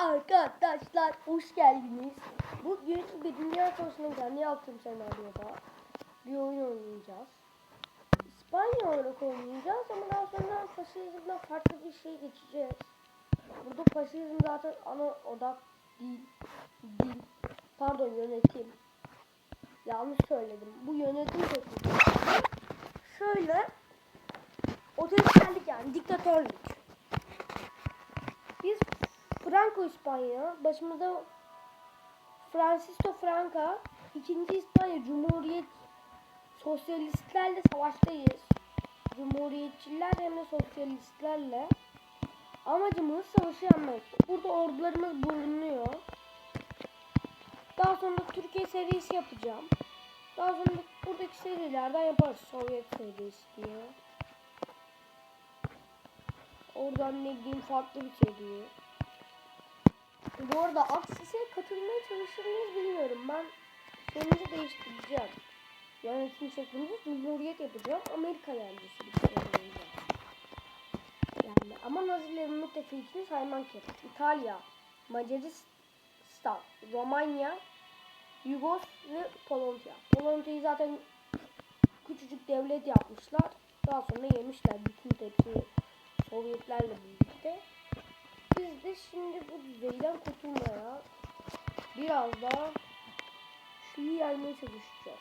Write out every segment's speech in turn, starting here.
Arkadaşlar hoş geldiniz. Bugün bir dünya savaşının kendi yaptığım senaryoda bir oyun oynayacağız. İspanya olarak oynayacağız ama daha sonra faşizmden farklı bir şey geçeceğiz. Burada faşizm zaten ana odak değil. Değil. Pardon yönetim. Yanlış söyledim. Bu yönetim tekniği. Şöyle otoriterlik yani diktatörlük. Biz Franco İspanya, başımızda Francisco Franco, ikinci İspanya Cumhuriyet sosyalistlerle savaştayız. Cumhuriyetçiler hem de sosyalistlerle. Amacımız savaşı yenmek. Burada ordularımız bulunuyor. Daha sonra Türkiye serisi yapacağım. Daha sonra buradaki serilerden yaparız. Sovyet serisi diye. Oradan ne bileyim farklı bir seri. Bu arada Aksis'e katılmaya çalışır mıyız bilmiyorum. Ben sonunu değiştireceğim. Yönetim şeklimizi Cumhuriyet yapacağım. Amerika yancısı şey. Yani ama Nazilerin müttefikini saymak gerek. İtalya, Macaristan, Romanya, Yugos ve Polonya. Polonya'yı zaten küçücük devlet yapmışlar. Daha sonra yemişler bütün tepsi Sovyetlerle birlikte. Biz de şimdi bu düzeyden kurtulmaya biraz daha şunu yermeye çalışacağız.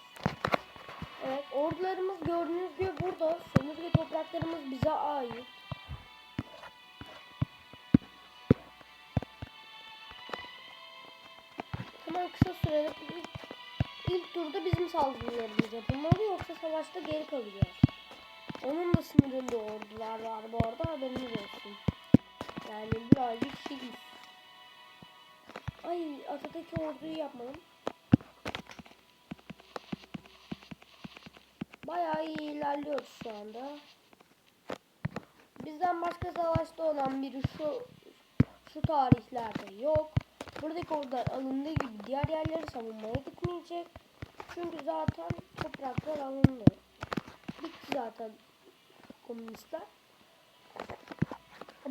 Evet ordularımız gördüğünüz gibi burada. Sömürge topraklarımız bize ait. Hemen kısa sürede ilk, ilk turda bizim saldırılarımız yapılmalı yoksa savaşta geri kalacağız. Onun da sınırında ordular var bu arada haberiniz olsun. Yani birazcık şey. Ay Atatürk'ü orduyu yapmadım. Bayağı iyi ilerliyoruz şu anda. Bizden başka savaşta olan biri şu şu tarihlerde yok. Buradaki ordular alındığı gibi diğer yerleri savunmaya gitmeyecek. Çünkü zaten topraklar alındı. Bitti zaten komünistler.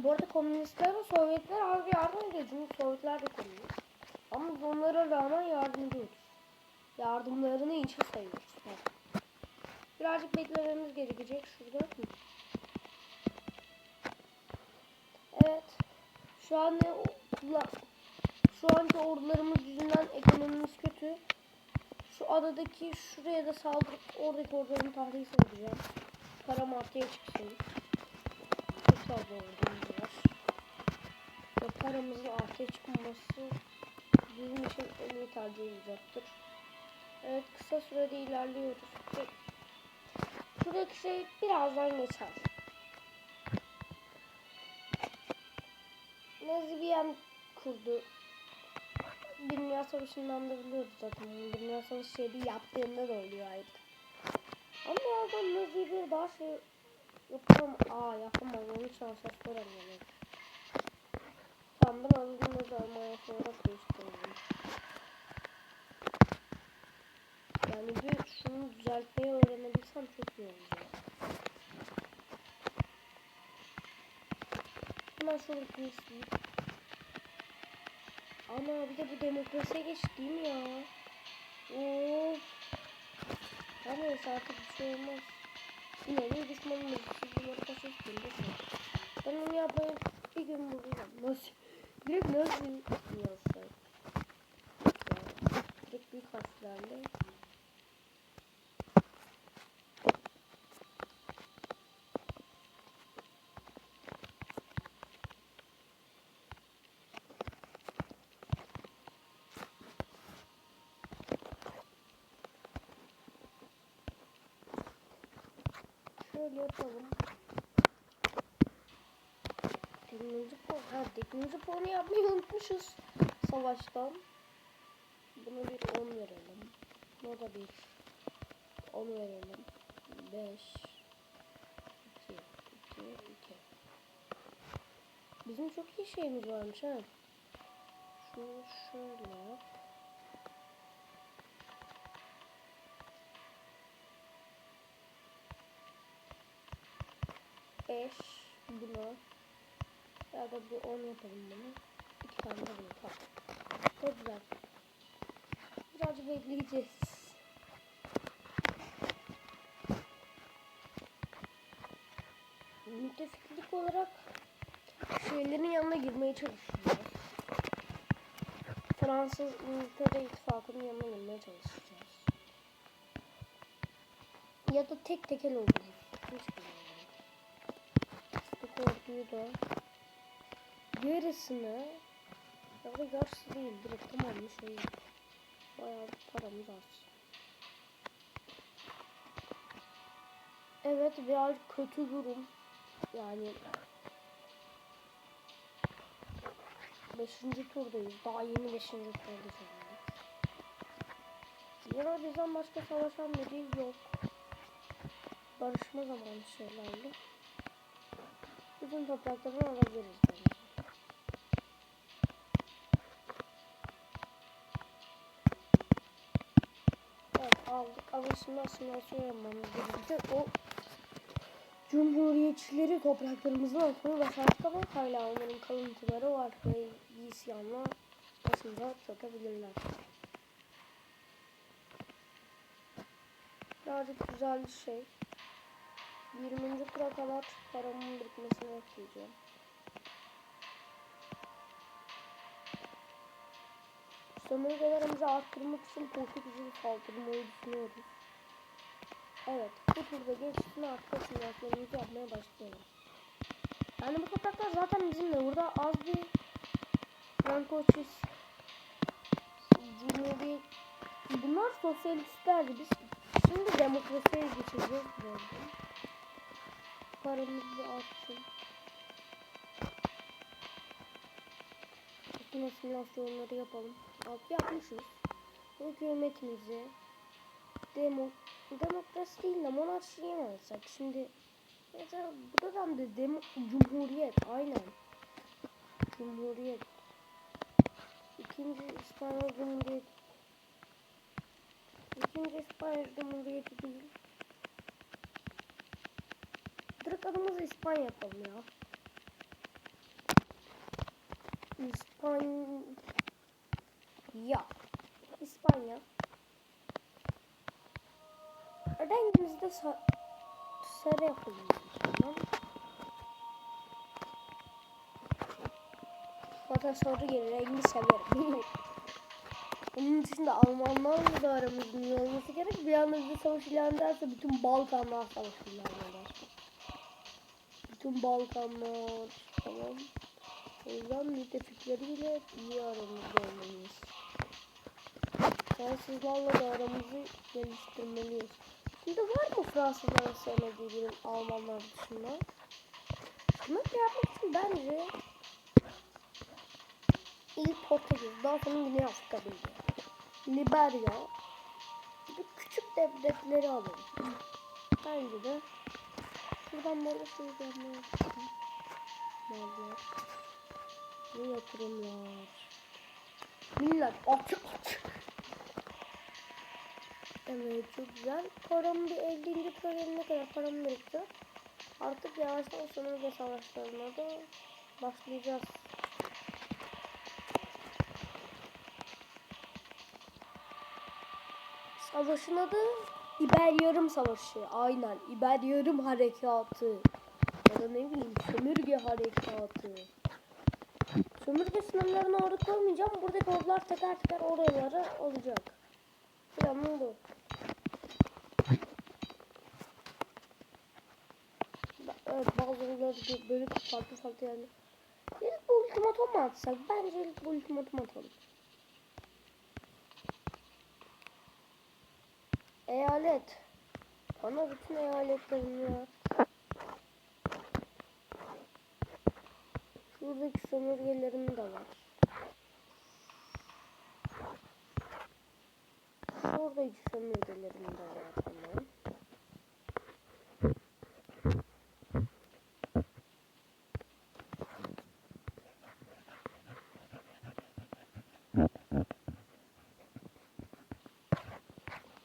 Bu arada komünistler ve Sovyetler abi yardım ediyor. Çünkü Sovyetler de komünist. Ama onlara rağmen yardım ediyoruz. Yardımlarını içe sayıyoruz. Evet. Birazcık beklememiz gerekecek şurada. Evet. Şu an ne şu anki ordularımız yüzünden ekonomimiz kötü. Şu adadaki şuraya da saldırıp oradaki orduların tahliye edeceğim. Param ortaya çıksın. Çok fazla paramızın ortaya çıkması bizim için en iyi tercih olacaktır. Evet kısa sürede ilerliyoruz. Şuradaki şey birazdan geçer. Nazibiyen kurdu. Dünya Savaşı'ndan da biliyoruz zaten. Dünya Savaşı şeyi yaptığında da oluyor artık. Ama oradan Nazi bir daha şey yapamam. Aa yapamam. Onu hiç asansör anlamıyorum. Sandım anladım Nazi Almanya'sı olarak değiştirdim. Yani bir şunu düzeltmeyi öğrenebilsem çok iyi olacak. Hemen şunu kıyaslayayım. Ana bir de bu demokrasiye geç değil mi ya? Of. Her neyse artık bir şey olmaz. Yine de düşmanımız bunları faşist gündüz Ben onu yapmayı bir gün bulacağım. Nasıl? Nasıl yazsak? Yani, direkt büyük harflerle. Şöyle yapalım. Teknoloji puanı. Ha teknoloji puanı yapmayı unutmuşuz. Savaştan. Buna bir 10 verelim. Buna da bir 10 verelim. 5 2 2 2 Bizim çok iyi şeyimiz varmış ha. Şunu şöyle yap. Da bir 10 yapalım bunu. İki tane de buna. Çok güzel. Birazcık bekleyeceğiz. Müttefiklik olarak şeylerin yanına girmeye çalışacağız. Fransız İngiltere ittifakının yanına girmeye çalışacağız. Ya da tek tekel oluruz. Hiç bilmiyorum. Bu orduyu da yarısını ya da yarısı değil direkt tamamını şey bayağı paramız az. Evet biraz kötü durum. Yani Beşinci turdayız. Daha yeni beşinci turdayız. Yine bizden başka savaşan biri yok. Barışma zamanı şeylerle. Bütün topraklarını alabiliriz şimdi asimilasyon yapmamız gerekiyor. O Cumhuriyetçileri topraklarımızdan atmayı başardık ama hala onların kalıntıları var ve isyanla başımıza çökebilirler. Birazcık güzel bir şey. 20. tura kadar paramın bitmesini bekleyeceğim. Sömürgelerimizi arttırmak için Portekiz'i saldırmayı düşünüyoruz. Evet, bu turda geçsin artık simülasyonumuzu yapmaya başlayalım. Yani bu topraklar zaten bizimle. Burada az bir Franco-Çiz Cumhuriyet Bunlar sosyalistlerdi. Biz şimdi demokrasiye geçeceğiz birazdan. Paramız bir artsın. Bütün simülasyonları yapalım. Abi yapmışız. Hükümetimizi demo demokrasi değil de monarşiye mi alsak? Şimdi mesela burada da de demo, cumhuriyet aynen. Cumhuriyet. İkinci İspanyol Cumhuriyeti. İkinci İspanyol Cumhuriyeti değil. Direkt adımızı İspanya yapalım ya. İspanya. İspanya. Rengimizi de sa sarı yapalım. Tamam. Zaten sarı gelir. Rengi severim. Onun dışında Almanlarla da aramızın iyi olması gerek. Bir anda bize savaş ilan ederse bütün Balkanlar savaş ilan eder. Bütün Balkanlar tamam. O yüzden müttefikleriyle iyi aramızda olmalıyız. Fransızlarla da aramızı geliştirmeliyiz. Şimdi var mı Fransızların sevmediği birim Almanlar dışında? Bunu yapmak için bence ilk Portekiz, daha sonra Güney Afrika Birliği, Liberya, bir küçük devletleri alalım. Bence de şuradan böyle şey yapmaya Nerede? Ne yatırımlar? Millet açık açık. Evet çok güzel. Param bir 50. programına kadar param birikti. Artık yavaştan sömürge savaşlarına da başlayacağız. Savaşın adı İber Yarım Savaşı. Aynen İber Yarım Harekatı. Ya da ne bileyim sömürge harekatı. Sömürge sınırlarına orada koymayacağım. Buradaki ordular teker teker oralara olacak. Planım bu. Bazıları böyle farklı farklı yani. İlk bu ultimatom mu atsak? Bence ilk bu ultimatom atalım. Eyalet. Bana bütün eyaletlerimi ver. Şuradaki sömürgelerim de var. Şuradaki sömürgelerim de var tamam.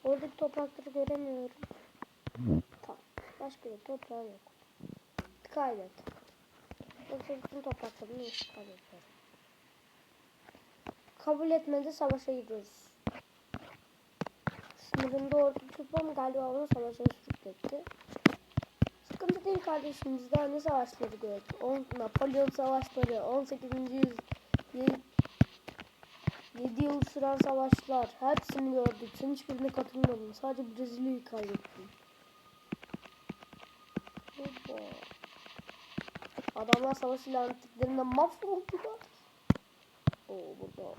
Oradaki toprakları göremiyorum. Tamam. Başka bir toprağım yok. Kaydet. Yoksa bütün topraklarını işgal ediyorum. kabul etmedi savaşa giriyoruz. Sınırında ordu tutmam galiba onu savaşa sürükletti. Sıkıntı değil kardeşim biz daha ne savaşları gördük. 10 Napolyon savaşları, 18. yüz 7 yıl süren savaşlar hepsini gördük. Sen hiçbirine katılmadın. Sadece Brezilya'yı kaybettin. Hoppa. Adamlar savaş ilan ettiklerinde mahvoldular. Oo burada.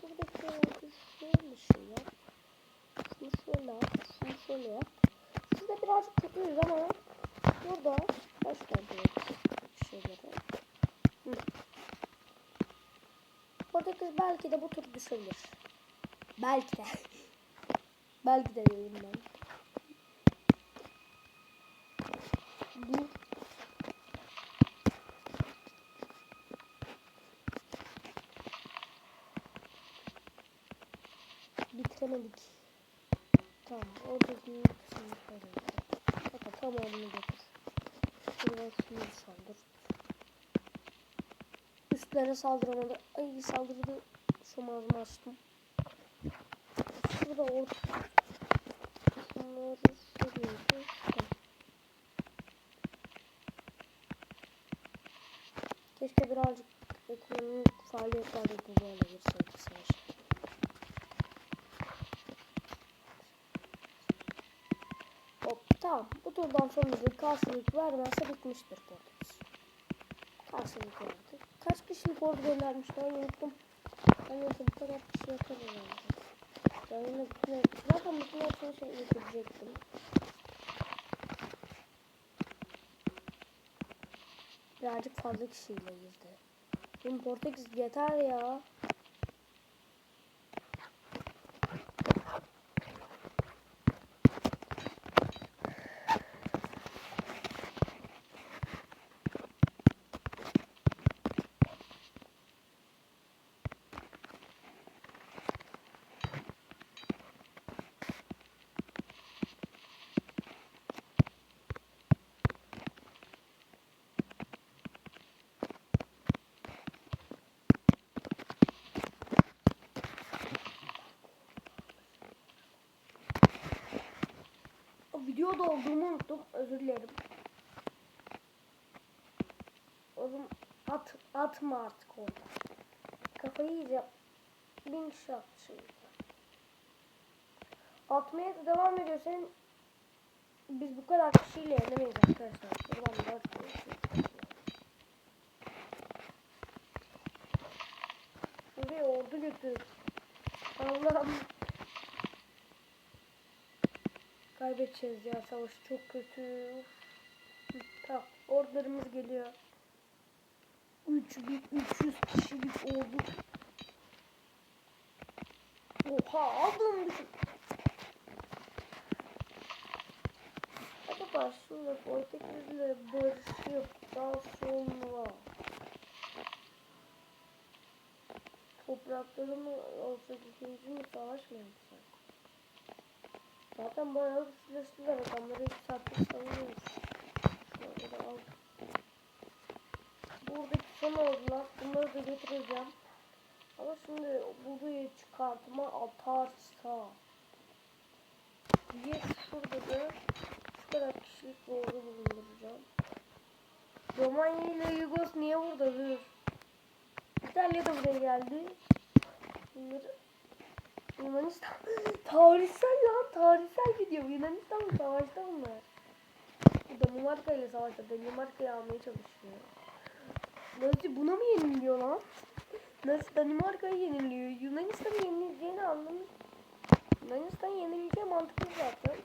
Şuradaki şöyle şey yap. Şunu şöyle yap. Şunu şöyle yap. Şurada birazcık kötüyüz ama burada baş kaldı şeyleri. Portekiz belki de bu tur düşebilir. Belki de. belki de diyeyim ben. Dur. Bitiremedik. Tamam. Oradaki kısmını koyalım. Hatta tamamını getir. Şuradan şunu saldır. Üstlere saldıramadı. Ay saldırdı. Şu ağzımı açtım. Şurada orta. Şunları sürüyordu. Keşke birazcık ekonomik faaliyetler yapıp böyle girseydik savaşa. Tamam. Bu turdan sonra bir karşılık vermezse bitmiştir Portekiz. Karşılık verdi. Kaç kişilik ordu göndermişler unuttum. Ben yoksa bu kadar kişi yeter herhalde. Ben yine bütün zaten bütün hepsini şey getirecektim. Birazcık fazla kişiyle girdi. Şimdi Portekiz yeter ya. Videoda olduğumu unuttum. Özür dilerim. Oğlum at, atma artık orada. Kafayı yiyeceğim. Bin kişi attı şimdi. Atmaya da devam ediyorsan biz bu kadar kişiyle yenemeyiz arkadaşlar. Dört kişi. Şuraya ordu götür. Kaybedeceğiz ya savaş çok kötü. Uf. Tamam ordularımız geliyor. 3300 kişilik ordu. Oha aldım düşün. Acaba şurada Portekiz'le barışıp daha sonra topraklarımı olsa ikinci mi savaş mı yapsak? Zaten bayağı güçleştiler adamları iki saattir savunuyoruz. Şöyle de. Buradaki son oldular. Bunları da getireceğim. Ama şimdi burayı çıkartma atarsa bir şurada da şu kadar kişilik ordu bulunduracağım. Romanya ile Yugos niye burada dur? İtalya da buraya geldi. Bunları Yunanistan tarihsel lan tarihsel video. Yunanistan mı savaşta? Bu Danimarka ile savaşta Danimarka'yı almaya çalışıyor. Nasıl buna mı yeniliyor lan? Nasıl Danimarka'yı yeniliyor? Yunanistan'ı yenileceğini anlamış. Yunanistan yenileceği mantıklı zaten.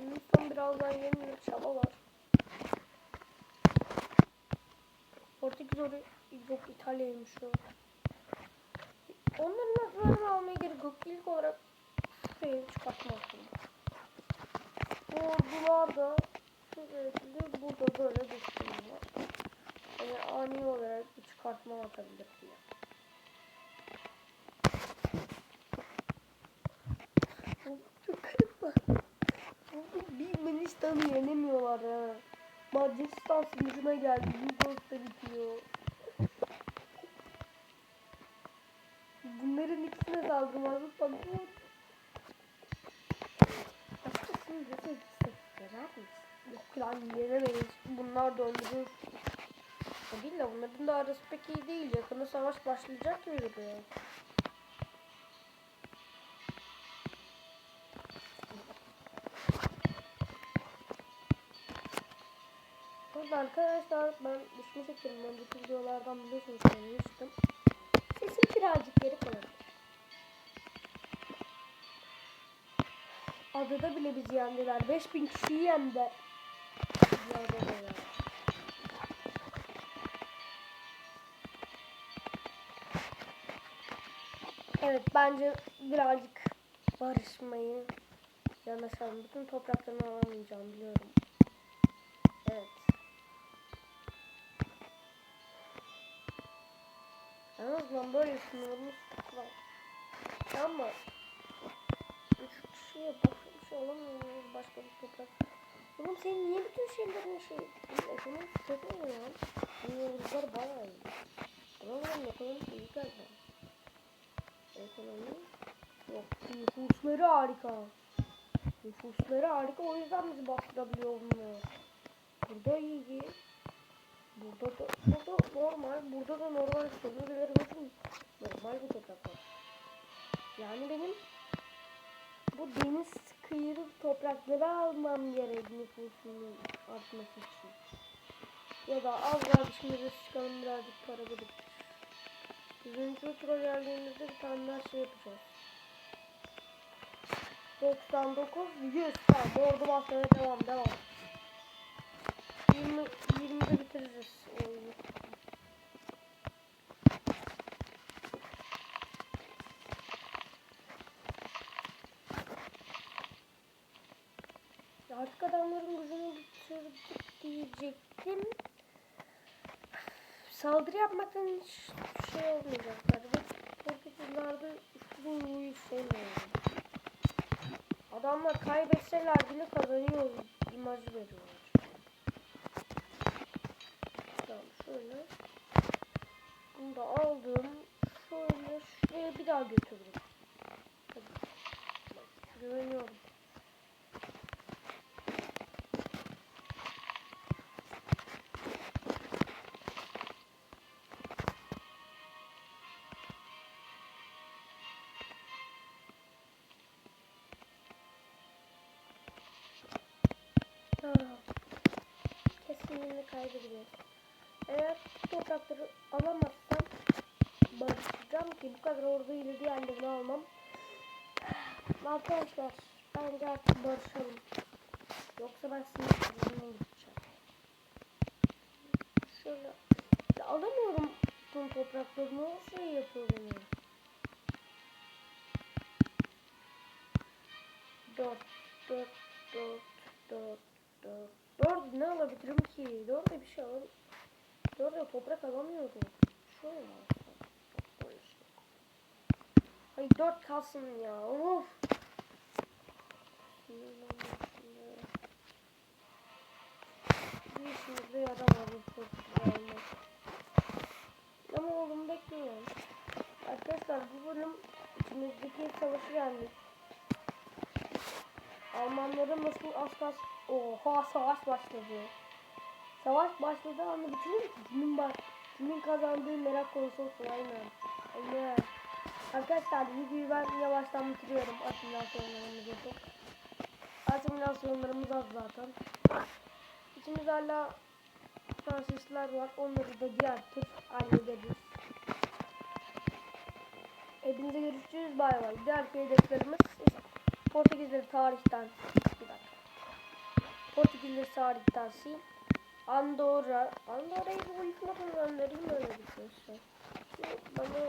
Yunanistan birazdan yenilir çaba var. Portekiz oraya yok İtalya'ymış o. Onların adlarını almaya gerek yok. İlk olarak şuraya çıkartma aslında. Bu ordular da sürekli burada böyle düşünüyor. Yani ani olarak bir çıkartma atabilir diye. Çok garip Yunanistan'ı yenemiyorlar ha. Macaristan sınırına geldi. Yugoslavya bitiyor. Üstüne saldırmazlık bak. Açıkçası nasıl gitsek yarar mıyız? Yok lan yenemeyiz. Bunlar döndürür. O değil de bunların da arası pek iyi değil. Yakında savaş başlayacak gibi duruyor. Burada arkadaşlar ben düşme çekiyorum. Önceki videolardan biliyorsunuz söylemiştim. Sesim birazcık geri kalır. Adada bile bizi yendiler. 5000 kişiyi yendi. Evet bence birazcık barışmayı yanaşalım. Bütün topraklarını alamayacağım biliyorum. Evet. En azından böyle sınırımız var. Ama başka bir şey alamıyoruz. Başka bir toprak. Oğlum senin niye bütün şeylerin şey... Ekonomi kötü mü ya? Senin yıldızlar bayağı iyi. Oğlum ekonomi iyi galiba. Ekonomi yok. Nüfusları harika. Nüfusları harika. O yüzden bizi bastırabiliyor bunlar. Burada iyi. Burada da, burada normal. Burada da normal bakın. Normal bir toprak var. Yani benim bu deniz kıyırı toprakları almam gerek nüfusunun artması için. Ya da az daha dışımıza çıkalım birazcık para biriktir. Yüzüncü tura geldiğimizde bir tane daha şey yapacağız. 99, 100 tamam ordu basmaya devam devam. 20, 20'de bitiririz oyunu. Artık adamların gücünü bitirdik diyecektim. Saldırı yapmaktan hiç şey olmayacaklar. Portekizlerde üstün ruhu sevmiyorum. Adamlar kaybetseler bile kazanıyor imajı veriyorlar. Tamam şöyle. Bunu da aldım. Şöyle şuraya bir daha götürdüm. Hadi. Güveniyorum. Kesinlikle kaybedeceğiz. Eğer toprakları alamazsam barışacağım ki bu kadar ordu ile diye halde almam. Arkadaşlar bence artık barışalım. Yoksa ben sinir krizine gideceğim. Şöyle alamıyorum tüm topraklarını nasıl yapıyorum ya? Alsam? Böyle şey. Hayır dört kalsın ya. Of. Bir. Çok güzel olmaz. Ama oğlum bekliyorum. Arkadaşlar bu bölüm içimizdeki savaşı yendik. Almanların nasıl kas... Oha savaş başladı. Savaş başladı anda bitirir mi? Kimin bak? Kimin kazandığı merak konusu olsun aynen. Aynen. Arkadaşlar videoyu ben yavaştan bitiriyorum. Asimilasyonlarımız yapıp. Asimilasyonlarımız az zaten. İçimizde hala Fransızlar var. Onları da diğer tur hallederiz. Hepinize görüşürüz. Bay bay. Diğer hedeflerimiz Portekizleri tarihten bir dakika. Portekizleri tarihten sil. Andorra. Andorra'yı bu yıkmadan göndereyim öyle bir şey. Bana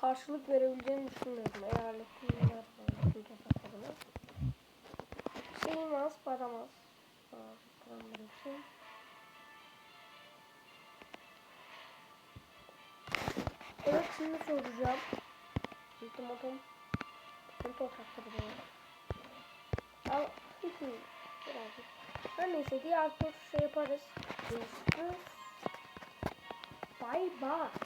karşılık verebileceğini düşünmüyorum. Eyaletin neler falan. Bütün topraklarına. Şeyim az, param az. Param bırakayım. Evet şimdi soracağım. Ultimatum. Bütün toprakları bana. Al. Birazcık. Her neyse diğer tur şey yaparız. Görüşürüz. Bye bye.